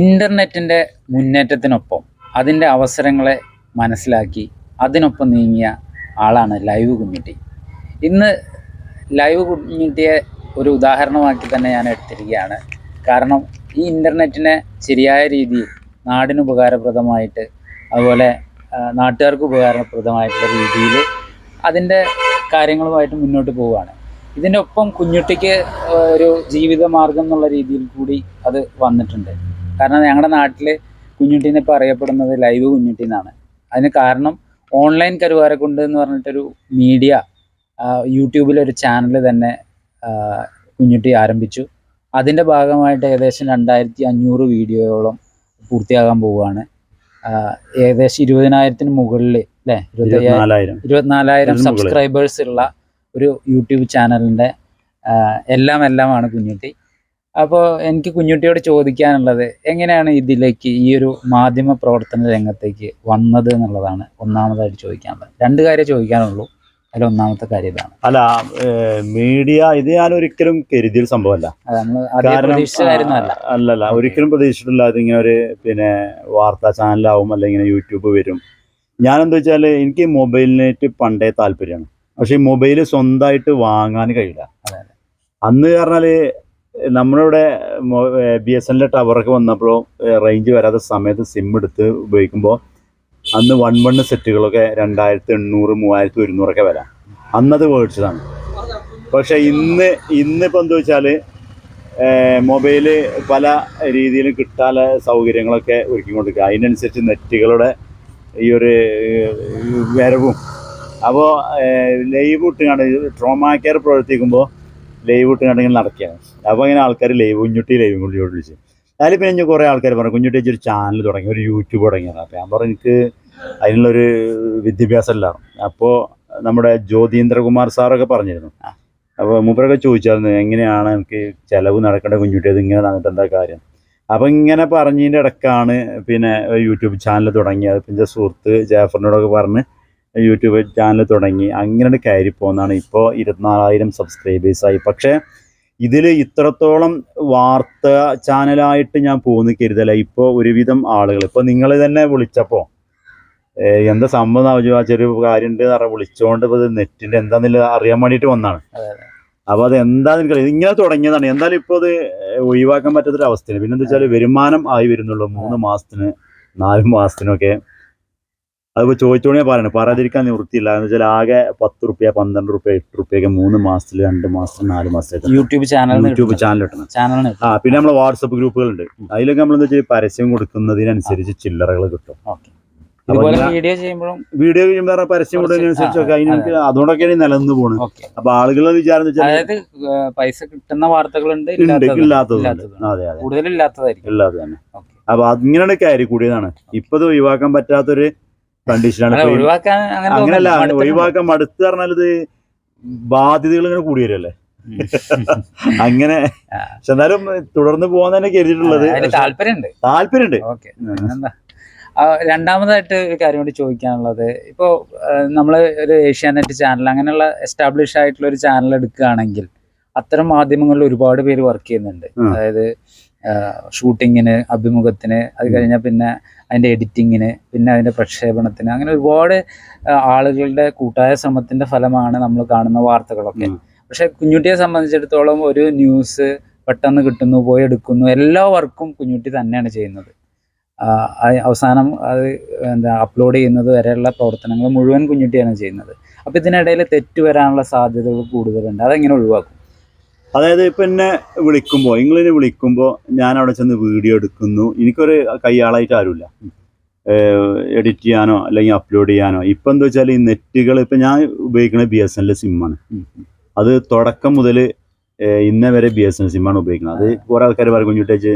ഇന്റർനെറ്റിന്റെ മുന്നേറ്റത്തിനൊപ്പം അതിന്റെ അവസരങ്ങളെ മനസ്സിലാക്കി അതിനൊപ്പം നീങ്ങിയ ആളാണ് ലൈവ് കുഞ്ഞുട്ടി. ഇന്ന് ലൈവ് കുഞ്ഞുട്ടിയെ ഒരു ഉദാഹരണമാക്കി തന്നെ ഞാൻ എടുത്തിരിക്കുകയാണ്. കാരണം ഈ ഇന്റർനെറ്റിനെ ശരിയായ രീതിയിൽ നാടിന് ഉപകാരപ്രദമായിട്ട് അതുപോലെ നാട്ടുകാർക്ക് ഉപകാരപ്രദമായിട്ടുള്ള രീതിയിൽ അതിന്റെ കാര്യങ്ങളുമായിട്ട് മുന്നോട്ട് പോവുകയാണ്. ഇതിന്റെ ഒപ്പം കുഞ്ഞുട്ടിക്ക് ഒരു ജീവിത മാർഗം എന്നുള്ള രീതിയിൽ കൂടി അത് വന്നിട്ടുണ്ട്. കാരണം ഞങ്ങളുടെ നാട്ടിൽ കുഞ്ഞുട്ടീനെ ഇപ്പോൾ അറിയപ്പെടുന്നത് ലൈവ് കുഞ്ഞുട്ടി എന്നാണ് അതിന് കാരണം ഓൺലൈൻ കരുവാരക്കുണ്ട് എന്ന് പറഞ്ഞിട്ടൊരു മീഡിയ യൂട്യൂബിലൊരു ചാനൽ തന്നെ കുഞ്ഞുട്ടി ആരംഭിച്ചു. അതിന്റെ ഭാഗമായിട്ട് ഏകദേശം രണ്ടായിരത്തി അഞ്ഞൂറ് വീഡിയോയോളം പൂർത്തിയാകാൻ പോവുകയാണ്. ഏകദേശം ഇരുപതിനായിരത്തിന് മുകളിൽ അല്ലേ ഇരുപത്തിനാലായിരം. സബ്സ്ക്രൈബേഴ്സ് ഉള്ള ഒരു യൂട്യൂബ് ചാനലിന്റെ എല്ലാം എല്ലാമാണ് കുഞ്ഞുട്ടി. അപ്പോൾ എനിക്ക് കുഞ്ഞുട്ടിയോട് ചോദിക്കാനുള്ളത് എങ്ങനെയാണ് ഇതിലേക്ക് ഈ ഒരു മാധ്യമ പ്രവർത്തന രംഗത്തേക്ക് വന്നത് എന്നുള്ളതാണ് ഒന്നാമതായിട്ട് ചോദിക്കാനുള്ളത്. രണ്ട് കാര്യം ചോദിക്കാനുള്ളൂ അതിൽ ഒന്നാമത്തെ കാര്യം ഇതാണ്. അല്ല മീഡിയ ഇത് ഞാൻ ഒരിക്കലും കരുതിയ സംഭവമല്ല. അല്ലല്ല ഒരിക്കലും പ്രതീക്ഷിച്ചിട്ടില്ല അതിങ്ങനെ ഒരു പിന്നെ വാർത്താ ചാനലാവും അല്ലെങ്കിൽ ഇങ്ങനെ യൂട്യൂബ് വരും. ഞാനെന്താ വെച്ചാൽ എനിക്ക് മൊബൈലിനായിട്ട് പണ്ടേ താല്പര്യമാണ്. പക്ഷെ ഈ മൊബൈൽ സ്വന്തമായിട്ട് വാങ്ങാൻ കഴിയില്ല. അതെ, അന്ന് പറഞ്ഞാൽ നമ്മളിവിടെ ബി എസ് എന്റെ ടവറൊക്കെ വന്നപ്പോൾ റേഞ്ച് വരാത്ത സമയത്ത് സിം എടുത്ത് ഉപയോഗിക്കുമ്പോൾ അന്ന് വൺ വൺ സെറ്റുകളൊക്കെ രണ്ടായിരത്തി എണ്ണൂറ് മൂവായിരത്തി ഒരുന്നൂറൊക്കെ വരാം. അന്നത് മേടിച്ചതാണ്. പക്ഷെ ഇന്ന് ഇന്നിപ്പോൾ എന്താ വെച്ചാൽ മൊബൈൽ പല രീതിയിലും കിട്ടാനുള്ള സൗകര്യങ്ങളൊക്കെ ഒരുക്കി കൊടുക്കുക. അതിനനുസരിച്ച് നെറ്റുകളുടെ ഈ ഒരു വരവും. അപ്പോൾ ലൈവ് ഇട്ടുകൊണ്ട് ട്രോമാ കെയർ പ്രവർത്തിക്കുമ്പോൾ ലൈവ് കിട്ടുകയാണെങ്കിൽ നടക്കുകയാണ്. അപ്പോൾ ഇങ്ങനെ ആൾക്കാർ ലൈവ് കുഞ്ഞുട്ടി ലൈവ് കൂടി വിളിച്ച്. അതിൽ പിന്നെ ഞാൻ കുറേ ആൾക്കാർ പറഞ്ഞു കുഞ്ഞുട്ടി ഒരു ചാനൽ തുടങ്ങി ഒരു യൂട്യൂബ് തുടങ്ങിയതാണ് അപ്പോൾ ഞാൻ പറഞ്ഞു എനിക്ക് അതിനുള്ളൊരു വിദ്യാഭ്യാസം ഇല്ല അപ്പോൾ നമ്മുടെ ജ്യോതീന്ദ്രകുമാർ സാറൊക്കെ പറഞ്ഞിരുന്നു. അപ്പോൾ മൂപ്പരൊക്കെ ചോദിച്ചായിരുന്നു എങ്ങനെയാണ് എനിക്ക് ചിലവ് നടക്കേണ്ട കുഞ്ഞുട്ടി? അത് ഇങ്ങനെ നടന്നിട്ട് എന്താ കാര്യം? അപ്പോൾ ഇങ്ങനെ പറഞ്ഞതിന്റെ ഇടക്കാണ് പിന്നെ യൂട്യൂബ് ചാനൽ തുടങ്ങിയത് പിന്നെ സുഹൃത്ത് ജാഫറിനോടൊക്കെ പറഞ്ഞ് യൂട്യൂബ് ചാനൽ തുടങ്ങി അങ്ങനെ കയറി പോകുന്നതാണ് ഇപ്പോൾ ഇരുപത്തിനാലായിരം സബ്സ്ക്രൈബേഴ്സായി പക്ഷേ ഇതിൽ ഇത്രത്തോളം വാർത്ത ചാനലായിട്ട് ഞാൻ പോകുന്ന കരുതല. ഇപ്പോൾ ഒരുവിധം ആളുകൾ ഇപ്പോൾ നിങ്ങൾ തന്നെ വിളിച്ചപ്പോൾ എന്താ സംഭവം ചോദിച്ചാൽ കാര്യം ഉണ്ട് പറഞ്ഞാൽ വിളിച്ചുകൊണ്ട് ഇപ്പോൾ നെറ്റിന്റെ എന്താണെന്നില്ല അറിയാൻ വേണ്ടിയിട്ട് വന്നാണ്. അപ്പോൾ അത്. എന്താണെന്ന് എനിക്കറിയാം ഇങ്ങനെ തുടങ്ങിയതാണ്. എന്തായാലും ഇപ്പോൾ അത് ഒഴിവാക്കാൻ പറ്റാത്തൊരു അവസ്ഥയാണ് പിന്നെ എന്താ വെച്ചാൽ വരുമാനം ആയി വരുന്നുള്ളൂ. മൂന്ന് മാസത്തിന് നാല് മാസത്തിനൊക്കെ. അതിപ്പോൾ ചോദിച്ചോണേ പറയണം പറയാതിരിക്കാൻ നിവൃത്തിയില്ല എന്ന് വെച്ചാൽ ആകെ പത്ത് റുപ്യ പന്ത്രണ്ട് റുപ്യ എട്ട് റുപ്യൊക്കെ മൂന്ന് മാസത്തിൽ രണ്ട് മാസത്തിൽ നാല് മാസത്തിൽ യൂട്യൂബ് ചാനൽ യൂട്യൂബ് ചാനൽ കിട്ടണം. ചാനലിന് ആ പിന്നെ നമ്മൾ വാട്സപ്പ് ഗ്രൂപ്പുകളുണ്ട്. അതിലൊക്കെ നമ്മൾ എന്താ വെച്ചാൽ പരസ്യം കൊടുക്കുന്നതിനനുസരിച്ച് ചില്ലറകൾ കിട്ടും. വീഡിയോ ചെയ്യുമ്പോഴും വീഡിയോ ചെയ്യുമ്പോൾ പരസ്യം കൊടുക്കുന്നതിനനുസരിച്ചൊക്കെ അതിന് എനിക്ക് അതുകൊണ്ടൊക്കെയാണ് നിലനിന്ന് പോകുന്നത് അപ്പൊ ആളുകളെ വിചാരം അതായത് പൈസ കിട്ടുന്ന വാർത്തകളുണ്ട് ഉണ്ട് ഇല്ലാത്തതുണ്ട്. ഇല്ലാത്തതുണ്ട്. ഇല്ലാത്തതുണ്ട്. അതെ അതെ. കൂടുതൽ ഇല്ലാത്തതായിരിക്കും ഇല്ലാതെ തന്നെ. ഓക്കെ. അപ്പൊ അതിങ്ങനെയാണ് കയറി കൂടിയതാണ്. ഇപ്പൊ ഇത് ഒഴിവാക്കാൻ പറ്റാത്തൊരു കണ്ടീഷനാണ് ഒഴിവാക്കാൻ അങ്ങനല്ല. ഒഴിവാക്കാൻ മടുത്ത് പറഞ്ഞാൽ ഇത് ബാധ്യതകൾ ഇങ്ങനെ കൂടി വരുമല്ലേ അങ്ങനെ. പക്ഷെ എന്നാലും തുടർന്ന് പോകാൻ തന്നെ കരുതിയിട്ടുള്ളത് താല്പര്യമുണ്ട് താല്പര്യമുണ്ട് ഓക്കെ. രണ്ടാമതായിട്ട് ഒരു കാര്യം കൂടി ചോദിക്കാനുള്ളത്. ഇപ്പോൾ നമ്മൾ ഒരു ഏഷ്യാനെറ്റ് ചാനൽ അങ്ങനെയുള്ള എസ്റ്റാബ്ലിഷ് ആയിട്ടുള്ള ഒരു ചാനൽ എടുക്കുകയാണെങ്കിൽ അത്തരം മാധ്യമങ്ങളിൽ ഒരുപാട് പേര് വർക്ക് ചെയ്യുന്നുണ്ട്. അതായത് ഷൂട്ടിങ്ങിന് അഭിമുഖത്തിന് അത് കഴിഞ്ഞാൽ പിന്നെ അതിന്റെ എഡിറ്റിങ്ങിന് പിന്നെ അതിന്റെ പ്രക്ഷേപണത്തിന് അങ്ങനെ ഒരുപാട് ആളുകളുടെ കൂട്ടായ ശ്രമത്തിന്റെ ഫലമാണ് നമ്മൾ കാണുന്ന വാർത്തകളൊക്കെ. പക്ഷെ കുഞ്ഞുട്ടിയെ സംബന്ധിച്ചിടത്തോളം ഒരു ന്യൂസ് പെട്ടെന്ന് കിട്ടുന്നു പോയി എടുക്കുന്നു എല്ലാ വർക്കും കുഞ്ഞുട്ടി തന്നെയാണ് ചെയ്യുന്നത്. അവസാനം അത് എന്താ അപ്ലോഡ് ചെയ്യുന്നത് വരെയുള്ള പ്രവർത്തനങ്ങൾ മുഴുവൻ കുഞ്ഞുട്ടിയാണ് ചെയ്യുന്നത്. അപ്പോൾ ഇതിനിടയിൽ തെറ്റ് വരാനുള്ള സാധ്യതകൾ കൂടുതലുണ്ട്. അതെങ്ങനെ ഒഴിവാക്കും? അതായത് ഇപ്പം എന്നെ വിളിക്കുമ്പോൾ ഇംഗ്ലണ്ടിൽ വിളിക്കുമ്പോൾ ഞാൻ അവിടെ ചെന്ന് വീഡിയോ എടുക്കുന്നു. എനിക്കൊരു കയ്യാളായിട്ട് ആരുമില്ല എഡിറ്റ് ചെയ്യാനോ അല്ലെങ്കിൽ അപ്ലോഡ് ചെയ്യാനോ. ഇപ്പം എന്താ വെച്ചാൽ ഈ നെറ്റുകൾ ഇപ്പം ഞാൻ ഉപയോഗിക്കുന്നത് ബി എസ് എൻ സിമ്മാണ് അത് തുടക്കം മുതൽ ഇന്നേ വരെ ബി എസ് എൻ സിമ്മാണ് ഉപയോഗിക്കുന്നത് അത് കുറേ ആൾക്കാർ പറയും കുഞ്ഞുട്ടേച്ച്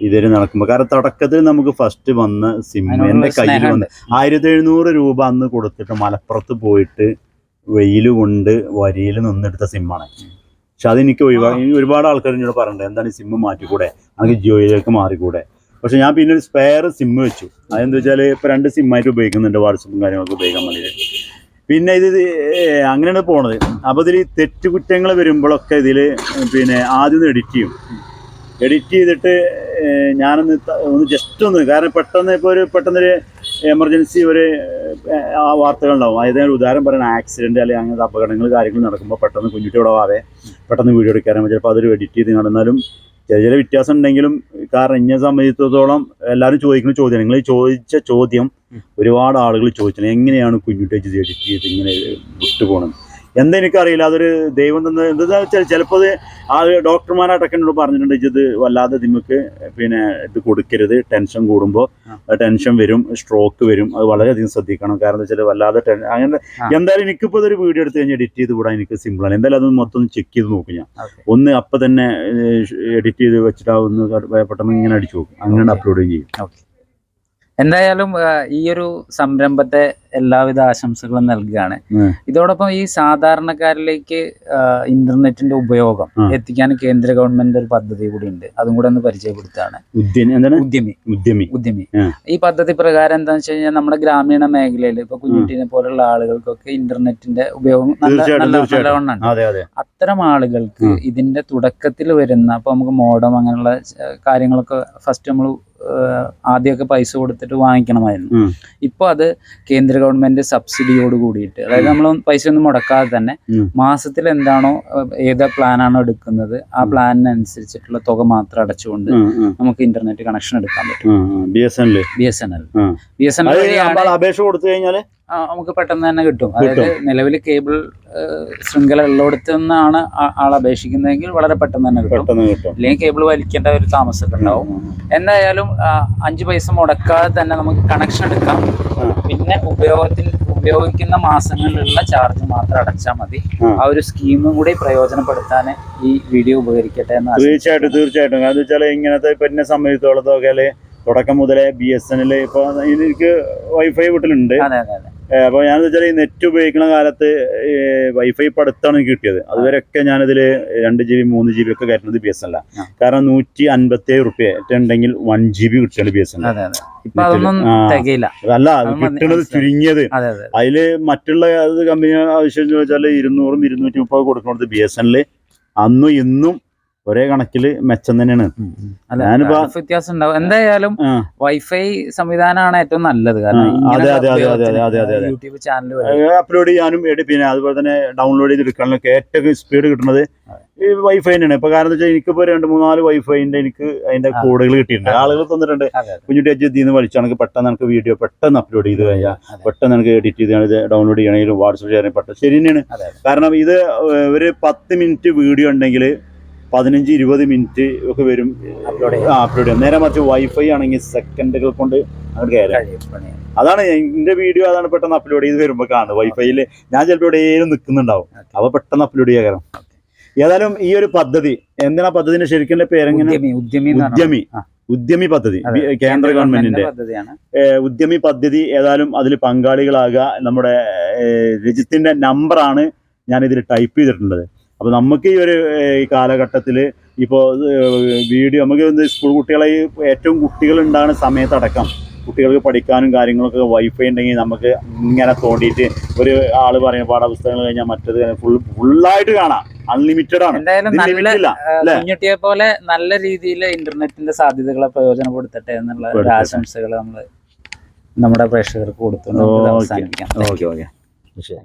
ഇതുവരെ നടക്കുമ്പോൾ കാരണം തുടക്കത്തിൽ നമുക്ക് ഫസ്റ്റ് വന്ന സിം എന്റെ കയ്യിൽ. വന്ന് ആയിരത്തി എഴുന്നൂറ് രൂപ അന്ന് കൊടുത്തിട്ട് മലപ്പുറത്ത് പോയിട്ട് വെയിൽ കൊണ്ട് വരിയിൽ നിന്നെടുത്ത സിമ്മാണ് പക്ഷെ അതെനിക്ക് ഒഴിവാക്കി ഒരുപാട് ആൾക്കാർ എന്നോട് പറഞ്ഞിട്ടുണ്ട് എന്താണ് ഈ സിമ്മ് മാറ്റിക്കൂടെ? നമുക്ക് ജിയോയിലേക്ക് മാറിക്കൂടെ? പക്ഷെ ഞാൻ പിന്നെ ഒരു സ്പെയർ സിമ്മ് വെച്ചു. അതെന്താ വെച്ചാൽ ഇപ്പം രണ്ട് സിമ്മായിട്ട് ഉപയോഗിക്കുന്നുണ്ട് വാട്സപ്പും കാര്യങ്ങളൊക്കെ ഉപയോഗിക്കാൻ വേണ്ടിയിട്ട്. പിന്നെ ഇത് അങ്ങനെയാണ് പോണത്. അപ്പോൾ ഇതിൽ തെറ്റുകുറ്റങ്ങൾ വരുമ്പോഴൊക്കെ ഇതിൽ പിന്നെ ആദ്യം എഡിറ്റ് ചെയ്യും. എഡിറ്റ് ചെയ്തിട്ട് ഞാനൊന്ന് ഒന്ന് ജസ്റ്റ് ഒന്ന് കാരണം പെട്ടെന്ന് ഇപ്പോൾ ഒരു പെട്ടെന്നൊരു എമർജൻസി ഒരു ആ വാർത്തകളുണ്ടാവും. അതായത് ഉദാഹരണം പറയുന്ന ആക്സിഡന്റ് അല്ലെങ്കിൽ അങ്ങനത്തെ അപകടങ്ങൾ കാര്യങ്ങൾ നടക്കുമ്പോൾ പെട്ടെന്ന് കുഞ്ഞുട്ടി ഉടവാതെ ആവേ പെട്ടെന്ന് വീഡിയോ എടുക്കാനും ചിലപ്പോൾ അതൊരു എഡിറ്റ് ചെയ്ത് നടന്നാലും ചില ചില വ്യത്യാസം ഉണ്ടെങ്കിലും കാരണം എന്നെ സംബന്ധിച്ചിടത്തോളം എല്ലാവരും ചോദിക്കുന്ന ചോദ്യം നിങ്ങൾ ചോദിച്ച ചോദ്യം ഒരുപാട് ആളുകൾ ചോദിച്ചത് എങ്ങനെയാണ് കുഞ്ഞുട്ടി എഡിറ്റ് ചെയ്ത് ഇങ്ങനെ വിട്ടുപോകണം എന്താ എനിക്കറിയില്ല അതൊരു ദൈവം തന്നെ എന്താ വെച്ചാൽ ചിലപ്പോൾ ആ ഡോക്ടർമാരായിട്ടൊക്കെ എന്നോട് പറഞ്ഞിട്ടുണ്ട് ഇത് വല്ലാതെ നിങ്ങൾക്ക് പിന്നെ ഇത് കൊടുക്കരുത് ടെൻഷൻ കൂടുമ്പോൾ ടെൻഷൻ വരും സ്ട്രോക്ക് വരും അത് വളരെയധികം ശ്രദ്ധിക്കണം. കാരണം എന്താ വെച്ചാൽ വല്ലാതെ ടെൻ അങ്ങനെ. എന്തായാലും എനിക്കിപ്പോൾ ഇതൊരു വീഡിയോ എടുത്ത് കഴിഞ്ഞാൽ എഡിറ്റ് ചെയ്ത് കൂടാൻ എനിക്ക് സിമ്പിളാണ് എന്തായാലും അത് മൊത്തം ഒന്ന് ചെക്ക് ചെയ്ത് നോക്കും ഞാൻ. ഒന്ന് അപ്പം തന്നെ എഡിറ്റ് ചെയ്ത് വെച്ചിട്ടാവുന്ന പെട്ടെന്ന് ഇങ്ങനെ അടിച്ചു നോക്കും. അങ്ങനെ അപ്ലോഡ് ചെയ്യും എന്തായാലും ഈ ഒരു സംരംഭത്തെ എല്ലാവിധ ആശംസകളും നൽകുകയാണ്. ഇതോടൊപ്പം ഈ സാധാരണക്കാരിലേക്ക് ഇന്റർനെറ്റിന്റെ ഉപയോഗം എത്തിക്കാൻ കേന്ദ്ര ഗവൺമെന്റ് ഒരു പദ്ധതി കൂടി ഉണ്ട്. അതും കൂടെ ഒന്ന് പരിചയപ്പെടുത്താണ് ഉദ്യമി ഉദ്യമി. ഉദ്യമി. ഈ പദ്ധതി പ്രകാരം എന്താണെന്ന് വെച്ച് കഴിഞ്ഞാൽ നമ്മുടെ ഗ്രാമീണ മേഖലയിൽ ഇപ്പൊ കുഞ്ഞുട്ടീനെ പോലുള്ള ആളുകൾക്കൊക്കെ ഇന്റർനെറ്റിന്റെ ഉപയോഗം നല്ല. നല്ലവണ്ണം അതെ അതെ. അത്തരം ആളുകൾക്ക് ഇതിന്റെ തുടക്കത്തിൽ വരുന്ന അപ്പൊ നമുക്ക് മോഡം അങ്ങനെയുള്ള കാര്യങ്ങളൊക്കെ ഫസ്റ്റ് നമ്മൾ ആദ്യമൊക്കെ പൈസ കൊടുത്തിട്ട് വാങ്ങിക്കണമായിരുന്നു. ഇപ്പൊ അത് കേന്ദ്ര ഗവൺമെന്റ് സബ്സിഡിയോട് കൂടിയിട്ട്. അതായത് നമ്മൾ പൈസ ഒന്നും മുടക്കാതെ തന്നെ മാസത്തിൽ എന്താണോ ഏത് പ്ലാനാണോ എടുക്കുന്നത് ആ പ്ലാനിനനുസരിച്ചിട്ടുള്ള തുക മാത്രം അടച്ചുകൊണ്ട് നമുക്ക് ഇന്റർനെറ്റ് കണക്ഷൻ എടുക്കാൻ പറ്റും. B S N L B S N L B S N L അപേക്ഷ കൊടുത്തു കഴിഞ്ഞാൽ ആ, നമുക്ക് പെട്ടെന്ന് തന്നെ കിട്ടും. അതായത് നിലവിൽ കേബിൾ ശൃംഖല ഉള്ളിടത്ത് നിന്നാണ് ആൾ അപേക്ഷിക്കുന്നതെങ്കിൽ വളരെ പെട്ടെന്ന് തന്നെ കിട്ടും. അല്ലെങ്കിൽ കേബിൾ വലിക്കേണ്ട ഒരു താമസമൊക്കെ ഉണ്ടാവും. എന്തായാലും അഞ്ച് പൈസ മുടക്കാതെ തന്നെ നമുക്ക് കണക്ഷൻ എടുക്കാം. പിന്നെ ഉപയോഗത്തിൽ ഉപയോഗിക്കുന്ന മാസങ്ങളിലുള്ള ചാർജ് മാത്രം അടച്ചാൽ മതി. ആ. ഒരു സ്കീമും കൂടി പ്രയോജനപ്പെടുത്താൻ ഈ വീഡിയോ ഉപകരിക്കട്ടെ എന്ന്. തീർച്ചയായിട്ടും തീർച്ചയായിട്ടും. കാരണം വെച്ചാൽ ഇങ്ങനത്തെ ഇപ്പൊ എന്നെ സംബന്ധിച്ചിടത്തോളം തുടക്കം മുതലേ ബി എസ് എൻ എൽ ഇപ്പൊ എനിക്ക് വൈഫൈ വീട്ടിലുണ്ട്. അതെ അതെ അതെ ഏ, അപ്പൊ ഞാൻ വെച്ചാൽ ഈ നെറ്റ് ഉപയോഗിക്കുന്ന കാലത്ത് വൈഫൈ ഇപ്പൊ അടുത്താണ് എനിക്ക് കിട്ടിയത്. അതുവരെയൊക്കെ ഞാനിതിൽ രണ്ട് ജി ബി മൂന്ന് ജി ബി ഒക്കെ കയറ്റുന്നത് ബി എസ് എൻ. കാരണം നൂറ്റി അൻപത്തി ഏഴ് റുപ്യ ഉണ്ടെങ്കിൽ വൺ ജി ബി കിട്ടുകയാണ് ബി എസ് എൻ അല്ല കിട്ടുന്നത് ചുരുങ്ങിയത്. അതെ അതെ അതിൽ മറ്റുള്ള കമ്പനി ആവശ്യം ചോദിച്ചാൽ ഇരുന്നൂറും ഇരുന്നൂറ്റി മുപ്പത് കൊടുക്കുന്നത് ബി എസ് എൻ അന്നും ഇന്നും ഒരേ കണക്കിൽ മെച്ചം തന്നെയാണ്. ഞാനിപ്പോ- വ്യത്യാസം ഉണ്ടാവും. എന്തായാലും. വൈഫൈ സംവിധാനമാണ് ഏറ്റവും നല്ലത്. കാരണം. യൂട്യൂബ് ചാനൽ അപ്ലോഡ് ചെയ്യാനും പിന്നെ അതുപോലെ തന്നെ ഡൗൺലോഡ് ചെയ്ത് എടുക്കാനൊക്കെ ഏറ്റവും സ്പീഡ് കിട്ടുന്നത് ഈ വൈഫൈ തന്നെയാണ്. ഇപ്പൊ കാരണം വെച്ചാൽ എനിക്കിപ്പോ രണ്ട് മൂന്നാൽ വൈഫൈന്റെ എനിക്ക് അതിന്റെ. കോഡുകൾ കിട്ടിയിട്ടുണ്ട്. ആളുകൾ തന്നിട്ടുണ്ട്. കുഞ്ഞുട്ടി അജ് ഇതിന്ന് വലിച്ചാണെങ്കിൽ പെട്ടെന്ന് നമുക്ക് വീഡിയോ പെട്ടെന്ന് അപ്ലോഡ് ചെയ്ത് കഴിഞ്ഞാൽ. പെട്ടെന്ന് എനിക്ക് എഡിറ്റ് ചെയ്ത് ഇത് ഡൗൺലോഡ് ചെയ്യണമെങ്കിലും വാട്സപ്പ് ചെയ്യണമെങ്കിൽ പെട്ടെന്ന് ശരി തന്നെയാണ്. കാരണം ഇത് ഒരു പത്ത് മിനിറ്റ് വീഡിയോ ഉണ്ടെങ്കിൽ പതിനഞ്ച് ഇരുപത് മിനിറ്റ് ഒക്കെ വരും. അപ്ലോഡ് ആ അപ്ലോഡ് ചെയ്യാം. നേരെ മറിച്ച് വൈഫൈ ആണെങ്കിൽ സെക്കൻഡുകൾ കൊണ്ട് അങ്ങോട്ട് കയറാം. അതാണ് എന്റെ വീഡിയോ അതാണ് പെട്ടെന്ന് അപ്ലോഡ് ചെയ്ത് വരുമ്പോൾ കാണുന്നത്. വൈഫൈയിൽ ഞാൻ ചിലപ്പോൾ എവിടെയും നിൽക്കുന്നുണ്ടാവും അപ്പൊ പെട്ടെന്ന് അപ്ലോഡ് ചെയ്യാൻ കയറാം ഏതായാലും ഈ ഒരു പദ്ധതി എന്തിനാ പദ്ധതിന്റെ ശരിക്കും പേരെങ്ങനെ? ഉദ്യമി ഉദ്യമി പദ്ധതി കേന്ദ്ര ഗവൺമെന്റിന്റെ. ഉദ്യമി പദ്ധതി ഏതായാലും അതിൽ പങ്കാളികളാകുക. നമ്മുടെ രജിത്തിന്റെ നമ്പറാണ് ഞാൻ ഇതിൽ ടൈപ്പ് ചെയ്തിട്ടുള്ളത്. അപ്പോൾ നമുക്ക് ഈ ഒരു ഈ കാലഘട്ടത്തിൽ ഇപ്പോൾ വീഡിയോ നമുക്ക് സ്കൂൾ കുട്ടികളെ ഏറ്റവും കുട്ടികൾ ഉണ്ടാകുന്ന സമയത്തടക്കം കുട്ടികൾക്ക് പഠിക്കാനും കാര്യങ്ങളൊക്കെ വൈഫൈ ഉണ്ടെങ്കിൽ നമുക്ക് ഇങ്ങനെ തോണ്ടിയിട്ട് ഒരു ആൾ പറയുന്ന പാഠപുസ്തകങ്ങൾ കഴിഞ്ഞാൽ മറ്റത് ഫുൾ ഫുള്ളായിട്ട് കാണാം. അൺലിമിറ്റഡ് ആണ്? കുഞ്ഞുട്ടിയെ പോലെ നല്ല രീതിയിൽ ഇന്റർനെറ്റിന്റെ സാധ്യതകളെ പ്രയോജനപ്പെടുത്തട്ടെ എന്നുള്ള ഒരു ആശംസകൾ നമ്മൾ നമ്മുടെ പ്രേക്ഷകർക്ക് കൊടുത്തു. അവസാനിപ്പിക്കാം. Okay okay. ശരി